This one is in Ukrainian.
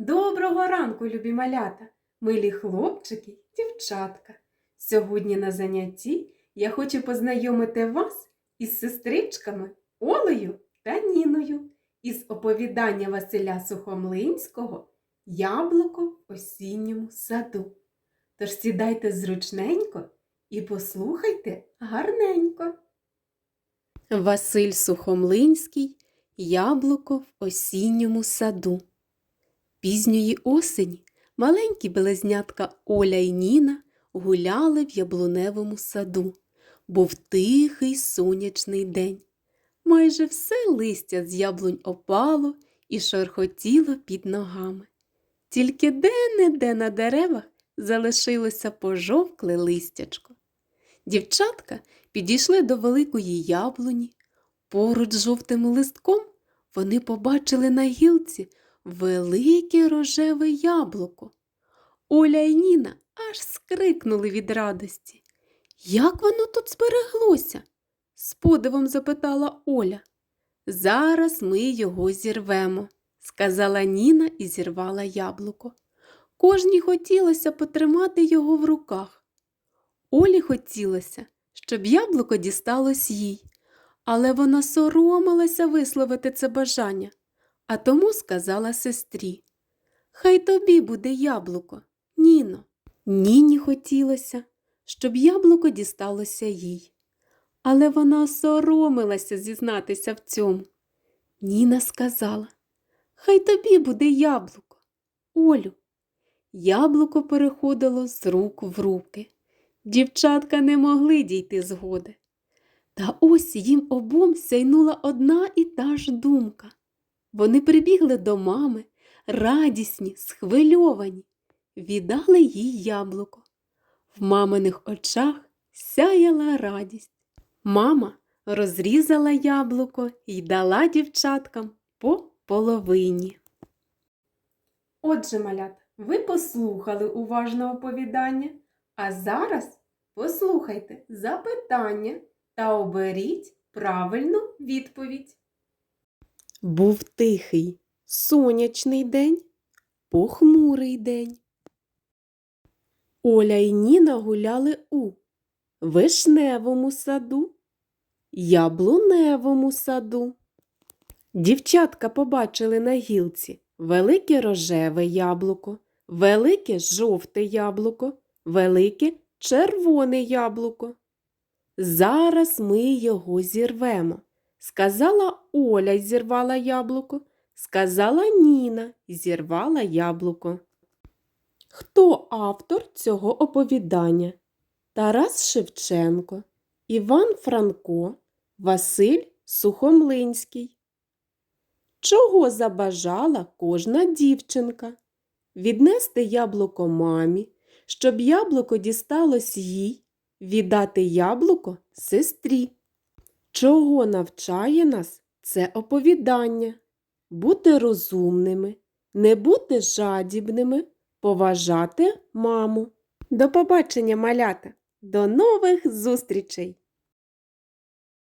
Доброго ранку, любі малята, милі хлопчики, дівчатка. Сьогодні на занятті я хочу познайомити вас із сестричками Олею та Ніною із оповідання Василя Сухомлинського Яблуко в осінньому саду. Тож сідайте зручненько і послухайте гарненько. Василь Сухомлинський Яблуко в осінньому саду. Пізньої осені маленькі белезнятка Оля і Ніна гуляли в яблуневому саду. Був тихий сонячний день. Майже все листя з яблунь опало і шорхотіло під ногами. Тільки де-не-де на деревах залишилося пожовкле листячко. Дівчатка підійшли до великої яблуні. Поруч з жовтим листком вони побачили на гілці велике рожеве яблуко. Оля і Ніна аж скрикнули від радості. Як воно тут збереглося? з подивом запитала Оля. Зараз ми його зірвемо, сказала Ніна і зірвала яблуко. Кожній хотілося потримати його в руках. Олі хотілося, щоб яблуко дісталось їй, але вона соромилася висловити це бажання а тому сказала сестрі. Хай тобі буде яблуко, Ніно. Ніні хотілося, щоб яблуко дісталося їй. Але вона соромилася зізнатися в цьому. Ніна сказала, хай тобі буде яблуко, Олю. Яблуко переходило з рук в руки. Дівчатка не могли дійти згоди. Та ось їм обом сяйнула одна і та ж думка. Вони прибігли до мами, радісні, схвильовані, віддали їй яблуко. В маминих очах сяяла радість. Мама розрізала яблуко і дала дівчаткам по половині. Отже, малят, ви послухали уважне оповідання, а зараз послухайте запитання та оберіть правильну відповідь. Був тихий, сонячний день, похмурий день. Оля і Ніна гуляли у вишневому саду, яблуневому саду. Дівчатка побачили на гілці велике рожеве яблуко, велике жовте яблуко, велике червоне яблуко. Зараз ми його зірвемо. Сказала Оля й зірвала яблуко, сказала Ніна й зірвала яблуко. Хто автор цього оповідання? Тарас Шевченко, Іван Франко, Василь Сухомлинський. Чого забажала кожна дівчинка? Віднести яблуко мамі, щоб яблуко дісталось їй, віддати яблуко сестрі. Чого навчає нас це оповідання? Бути розумними, не бути жадібними, поважати маму. До побачення, малята! До нових зустрічей!